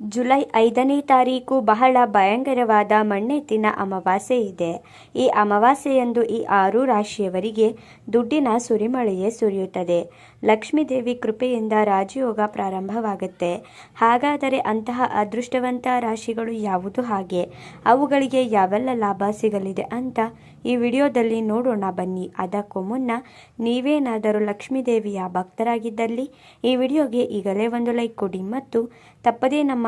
July ಐದನೇ ತಾರೀಕು ಬಹಳ ಭಯಂಕರವಾದ ಮಣ್ಣೆತ್ತಿನ ಅಮಾವಾಸ್ಯೆ ಇದೆ. ಈ ಅಮಾವಾಸ್ಯೆಯಂದು ಈ ಆರು ರಾಶಿಯವರಿಗೆ ದುಡ್ಡಿನ ಸುರಿಮಳೆಯೇ ಸುರಿಯುತ್ತದೆ. ಲಕ್ಷ್ಮೀದೇವಿ ಕೃಪೆಯಿಂದ ರಾಜಯೋಗ ಪ್ರಾರಂಭವಾಗುತ್ತೆ. ಹಾಗಾದರೆ ಅಂತಹ ಅದೃಷ್ಟವಂತ ರಾಶಿಗಳು ಯಾವುದು ಹಾಗೆ? ಅವುಗಳಿಗೆ ಯಾವೆಲ್ಲ ಲಾಭ ಸಿಗಲಿದೆ ಅಂತ ಈ ವಿಡಿಯೋದಲ್ಲಿ ನೋಡೋಣ ಬನ್ನಿ. ಅದಕ್ಕೂ ಮುನ್ನ ನೀವೇನಾದರೂ ಲಕ್ಷ್ಮೀದೇವಿಯ ಭಕ್ತರಾಗಿದ್ದಲ್ಲಿ ಈ ವಿಡಿಯೋಗೆ ಈಗಲೇ ಒಂದು ಲೈಕ್ ಕೊಡಿ ಮತ್ತು ತಪ್ಪದೇ ನಮ್ಮ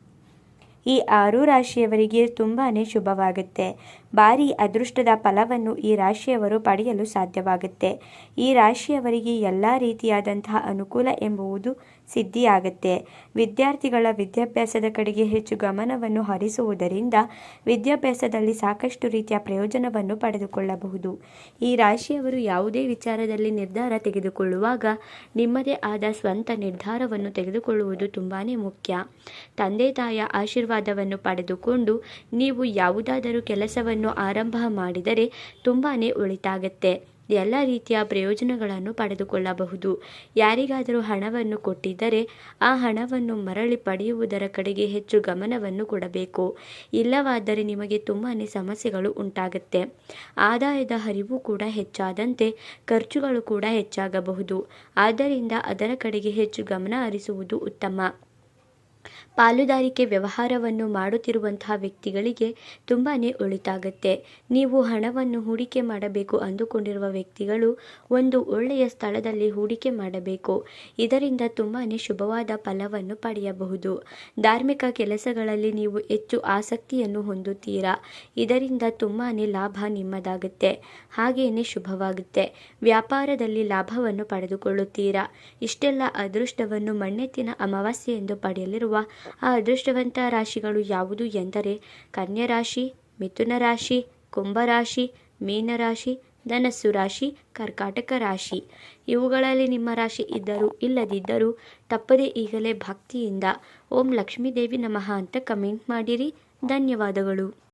ಈ ಆರು ರಾಶಿಯವರಿಗೆ ತುಂಬಾ ಶುಭವಾಗುತ್ತೆ. ಭಾರಿ ಅದೃಷ್ಟದ ಫಲವನ್ನು ಈ ರಾಶಿಯವರು ಪಡೆಯಲು ಸಾಧ್ಯವಾಗುತ್ತೆ. ಈ ರಾಶಿಯವರಿಗೆ ಎಲ್ಲ ರೀತಿಯಾದಂತಹ ಅನುಕೂಲ ಎಂಬುವುದು ಸಿದ್ಧಿಯಾಗುತ್ತೆ. ವಿದ್ಯಾರ್ಥಿಗಳ ವಿದ್ಯಾಭ್ಯಾಸದ ಕಡೆಗೆ ಹೆಚ್ಚು ಗಮನವನ್ನು ಹರಿಸುವುದರಿಂದ ವಿದ್ಯಾಭ್ಯಾಸದಲ್ಲಿ ಸಾಕಷ್ಟು ರೀತಿಯ ಪ್ರಯೋಜನವನ್ನು ಪಡೆದುಕೊಳ್ಳಬಹುದು. ಈ ರಾಶಿಯವರು ಯಾವುದೇ ವಿಚಾರದಲ್ಲಿ ನಿರ್ಧಾರ ತೆಗೆದುಕೊಳ್ಳುವಾಗ ನಿಮ್ಮದೇ ಆದ ಸ್ವಂತ ನಿರ್ಧಾರವನ್ನು ತೆಗೆದುಕೊಳ್ಳುವುದು ತುಂಬಾ ಮುಖ್ಯ. ತಂದೆ ತಾಯಿಯ ಆಶೀರ್ವಾದವನ್ನು ಪಡೆದುಕೊಂಡು ನೀವು ಯಾವುದಾದರೂ ಕೆಲಸವನ್ನು ಆರಂಭ ಮಾಡಿದರೆ ತುಂಬಾ ಒಳಿತಾಗತ್ತೆ ಎಲ್ಲ ರೀತಿಯ ಪ್ರಯೋಜನಗಳನ್ನು ಪಡೆದುಕೊಳ್ಳಬಹುದು. ಯಾರಿಗಾದರೂ ಹಣವನ್ನು ಕೊಟ್ಟಿದ್ದರೆ ಆ ಹಣವನ್ನು ಮರಳಿ ಪಡೆಯುವುದರ ಕಡೆಗೆ ಹೆಚ್ಚು ಗಮನವನ್ನು ಕೊಡಬೇಕು. ಇಲ್ಲವಾದರೆ ನಿಮಗೆ ತುಂಬಾ ಸಮಸ್ಯೆಗಳು ಉಂಟಾಗುತ್ತೆ. ಆದಾಯದ ಹರಿವು ಕೂಡ ಹೆಚ್ಚಾದಂತೆ ಖರ್ಚುಗಳು ಕೂಡ ಹೆಚ್ಚಾಗಬಹುದು. ಆದ್ದರಿಂದ ಅದರ ಕಡೆಗೆ ಹೆಚ್ಚು ಗಮನ ಹರಿಸುವುದು ಉತ್ತಮ. ಪಾಲುದಾರಿಕೆ ವ್ಯವಹಾರವನ್ನು ಮಾಡುತ್ತಿರುವಂತಹ ವ್ಯಕ್ತಿಗಳಿಗೆ ತುಂಬಾ ಒಳಿತಾಗುತ್ತೆ. ನೀವು ಹಣವನ್ನು ಹೂಡಿಕೆ ಮಾಡಬೇಕು ಅಂದುಕೊಂಡಿರುವ ವ್ಯಕ್ತಿಗಳು ಒಂದು ಒಳ್ಳೆಯ ಸ್ಥಳದಲ್ಲಿ ಹೂಡಿಕೆ ಮಾಡಬೇಕು. ಇದರಿಂದ ತುಂಬಾ ಶುಭವಾದ ಫಲವನ್ನು ಪಡೆಯಬಹುದು. ಧಾರ್ಮಿಕ ಕೆಲಸಗಳಲ್ಲಿ ನೀವು ಹೆಚ್ಚು ಆಸಕ್ತಿಯನ್ನು ಹೊಂದುತ್ತೀರಾ? ಇದರಿಂದ ತುಂಬಾ ಲಾಭ ನಿಮ್ಮದಾಗುತ್ತೆ. ಹಾಗೆಯೇ ಶುಭವಾಗುತ್ತೆ. ವ್ಯಾಪಾರದಲ್ಲಿ ಲಾಭವನ್ನು ಪಡೆದುಕೊಳ್ಳುತ್ತೀರಾ? ಇಷ್ಟೆಲ್ಲ ಅದೃಷ್ಟವನ್ನು ಮಣ್ಣೆತ್ತಿನ ಅಮಾವಾಸ್ಯೆ ಎಂದು ಆ ಅದೃಷ್ಟವಂತ ರಾಶಿಗಳು ಯಾವುದು ಎಂದರೆ ಕನ್ಯಾ ರಾಶಿ, ಮಿಥುನ ರಾಶಿ ಕುಂಭರಾಶಿ ಮೀನರಾಶಿ ಧನಸ್ಸು ರಾಶಿ, ಕರ್ಕಾಟಕ ರಾಶಿ. ಇವುಗಳಲ್ಲಿ ನಿಮ್ಮ ರಾಶಿ ಇದ್ದರೂ ಇಲ್ಲದಿದ್ದರೂ ತಪ್ಪದೇ ಈಗಲೇ ಭಕ್ತಿಯಿಂದ ಓಂ ಲಕ್ಷ್ಮೀದೇವಿ ನಮಃ ಅಂತ ಕಮೆಂಟ್ ಮಾಡಿರಿ. ಧನ್ಯವಾದಗಳು.